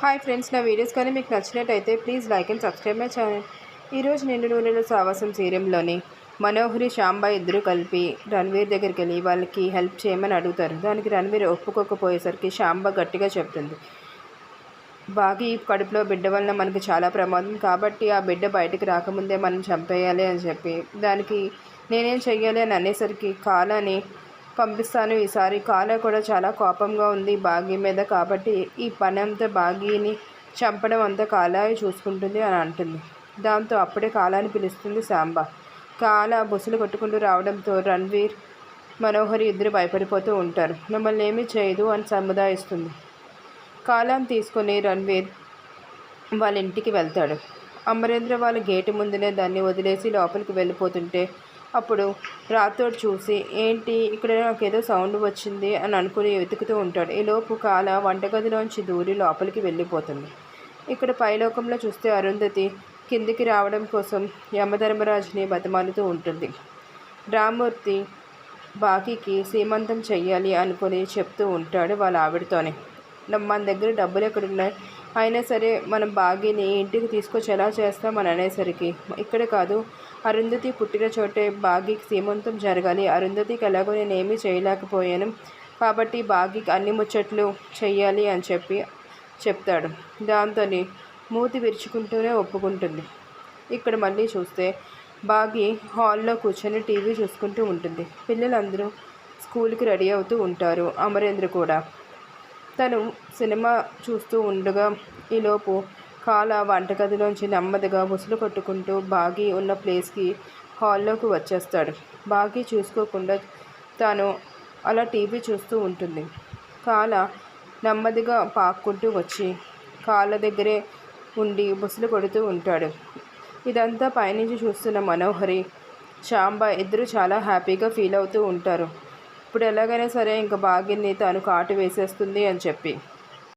Hi friends నా videos కానీ మీకు నచ్చినట్టయితే please like and subscribe my channel ఈరోజు నిండు నూనెల సావాసం సీరియంలోని మనోహరి శాంబా ఇద్దరు కలిపి రణ్వీర్ దగ్గరికి వెళ్ళి వాళ్ళకి హెల్ప్ చేయమని అడుగుతారు. దానికి రణ్వీర్ ఒప్పుకోకపోయేసరికి శాంబా గట్టిగా చెప్తుంది. బాగి కడుపులో బిడ్డ వలన మనకి చాలా ప్రమాదం కాబట్టి ఆ బిడ్డ బయటికి రాకముందే మనం చంపేయాలి అని చెప్పి దానికి నేనేం చెయ్యాలి అని అనేసరికి కాలని పంపిస్తాను. ఈసారి కాలా కూడా చాలా కోపంగా ఉంది బాగీ మీద కాబట్టి ఈ పని అంతా బాగీని చంపడం అంతా కాలా చూసుకుంటుంది అని అంటుంది. దాంతో అప్పుడే కాలాని పిలుస్తుంది సాంబ కాల బుసలు కొట్టుకుంటూ రావడంతో రణ్వీర్ మనోహరి ఇద్దరు భయపడిపోతూ ఉంటారు. మిమ్మల్ని ఏమీ చేయదు అని సముదాయిస్తుంది. కాలాన్ని తీసుకొని రణ్వీర్ వాళ్ళ ఇంటికి వెళ్తాడు. అమరేంద్ర వాళ్ళ గేటు ముందునే దాన్ని వదిలేసి లోపలికి వెళ్ళిపోతుంటే అప్పుడు రాతోడు చూసి ఏంటి? ఇక్కడ నాకు ఏదో సౌండ్ వచ్చింది అని అనుకుని వెతుకుతూ ఉంటాడు. ఈలోపు కాల వంటగదిలోంచి దూరి లోపలికి వెళ్ళిపోతుంది. ఇక్కడ పైలోకంలో చూస్తే అరుంధతి కిందికి రావడం కోసం యమధర్మరాజుని బతమాలుతూ ఉంటుంది. రామూర్తి బాకీకి సీమంతం చెయ్యాలి అనుకుని చెప్తూ ఉంటాడు వాళ్ళ ఆవిడతోనే. మన దగ్గర డబ్బులు ఎక్కడున్నాయి? అయినా సరే మనం బాగీని ఇంటికి తీసుకొచ్చి ఎలా చేస్తామని అనేసరికి ఇక్కడ కాదు అరుంధతి పుట్టిన చోటే భాగ్యకి సీమంతం జరగాలి. అరుంధతికి ఎలాగో నేను ఏమీ చేయలేకపోయాను కాబట్టి భాగ్యకి అన్ని ముచ్చట్లు చెయ్యాలి అని చెప్పి చెప్తాడు. దాంతో మూతి విరుచుకుంటూనే ఒప్పుకుంటుంది. ఇక్కడ మళ్ళీ చూస్తే బాగి హాల్లో కూర్చొని టీవీ చూసుకుంటూ ఉంటుంది. పిల్లలందరూ స్కూల్కి రెడీ అవుతూ ఉంటారు అమరేంద్ర కూడా. తను సినిమా చూస్తూ ఉండగా ఈలోపు కాల వంటగదిలోంచి నెమ్మదిగా ముసులు కొట్టుకుంటూ బాగి ఉన్న ప్లేస్కి హాల్లోకి వచ్చేస్తాడు. బాగి చూసుకోకుండా తాను అలా టీవీ చూస్తూ ఉంటుంది. కాల నెమ్మదిగా పాక్కుంటూ వచ్చి కాళ్ళ దగ్గరే ఉండి బుసలు కొడుతూ ఉంటాడు. ఇదంతా పైనుంచి చూస్తున్న మనోహరి శాంబ ఇద్దరు చాలా హ్యాపీగా ఫీల్ అవుతూ ఉంటారు. ఇప్పుడు ఎలాగైనా సరే ఇంకా భాగ్యని తాను కాటు వేసేస్తుంది అని చెప్పి.